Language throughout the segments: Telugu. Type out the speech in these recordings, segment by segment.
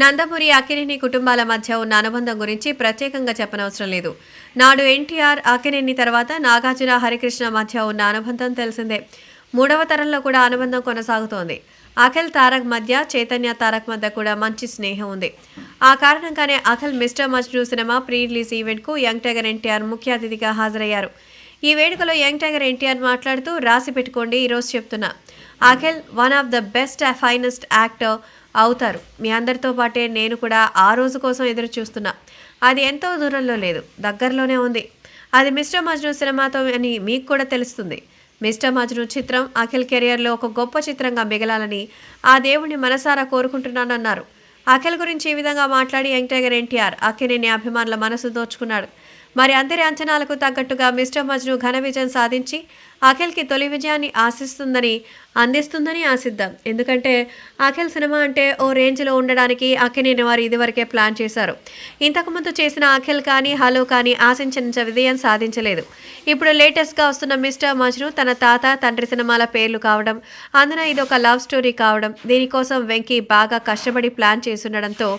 నందమూరి అక్కినేని కుటుంబాల మధ్య ఉన్న అనుబంధం గురించి ప్రత్యేకంగా చెప్పనవసరం లేదు. నాడు ఎన్టీఆర్ అక్కినేని తర్వాత నాగార్జున హరికృష్ణ మధ్య ఉన్న అనుబంధం తెలిసిందే. మూడవ తరంలో కూడా అనుబంధం కొనసాగుతోంది. అఖిల్ తారక్ మధ్య చైతన్య తారక్ మధ్య కూడా మంచి స్నేహం ఉంది. ఆ కారణంగానే Akhil mister Majnu cinema pre release ఈవెంట్కు young tiger NTR ముఖ్య అతిథిగా హాజరయ్యారు. ఈ వేడుకలో యంగ్ టైగర్ ఎన్టీఆర్ మాట్లాడుతూ రాసి పెట్టుకోండి ఈరోజు చెప్తున్నా. Akhil one of the best finest actor అవుతారు. మీ అందరితో పాటే నేను కూడా ఆ రోజు కోసం ఎదురు చూస్తున్నా అది ఎంతో దూరంలో లేదు. దగ్గరలోనే ఉంది. అది మిస్టర్ మజ్ను సినిమాతో అని మీకు కూడా తెలుస్తుంది. మిస్టర్ మజ్ను చిత్రం అఖిల్ కెరియర్లో ఒక గొప్ప చిత్రంగా మిగలాలని ఆ దేవుణ్ణి మనసారా కోరుకుంటున్నానన్నారు. అఖిల్ గురించి ఈ విధంగా మాట్లాడి యంగ్ టైగర్ ఎన్టీఆర్ అక్కినేని అభిమానుల మనసు దోచుకున్నాడు. మరి అందరి అంచనాలకు తగ్గట్టుగా మిస్టర్ మజ్ను ఘన విజయం సాధించి అఖిల్కి తొలి విజయాన్ని ఆశిస్తుందని అందిస్తుందని ఆశిద్దాం. ఎందుకంటే అఖిల్ సినిమా అంటే ఓ రేంజ్లో ఉండడానికి అక్కినేని వారు ఇదివరకే ప్లాన్ చేశారు. ఇంతకుముందు చేసిన అఖిల్ కానీ హలో కానీ ఆశించిన విజయం సాధించలేదు. ఇప్పుడు లేటెస్ట్గా వస్తున్న మిస్టర్ మజ్ను తన తాత తండ్రి సినిమాల పేర్లు కావడం అందున ఇది ఒక లవ్ స్టోరీ కావడం దీనికోసం వెంకీ బాగా కష్టపడి ప్లాన్ చేస్తుండడంతో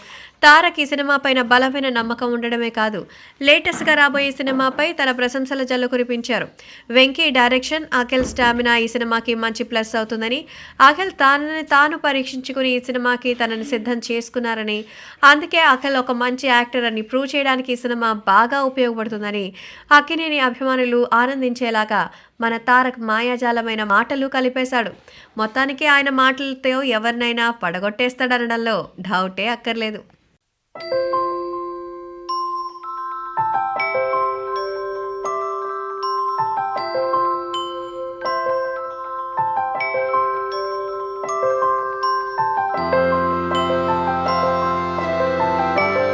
తారక్ ఈ సినిమా పైన బలమైన నమ్మకం ఉండడమే కాదు లేటెస్ట్గా రాబోయే సినిమాపై తన ప్రశంసల జల్లు కురిపించారు. వెంకీ డైరెక్షన్ అఖిల్ స్టామినా ఈ సినిమాకి మంచి ప్లస్ అవుతుందని అఖిల్ తనని తాను పరీక్షించుకుని ఈ సినిమాకి తనని సిద్ధం చేసుకున్నారని అందుకే అఖిల్ ఒక మంచి యాక్టర్ అని ప్రూవ్ చేయడానికి ఈ సినిమా బాగా ఉపయోగపడుతుందని అక్కినేని అభిమానులు ఆనందించేలాగా మన తారక్ మాయాజాలమైన మాటలు కలిపేశాడు. మొత్తానికి ఆయన మాటలతో ఎవరినైనా పడగొట్టేస్తాడనడంలో డౌటే అక్కర్లేదు. Música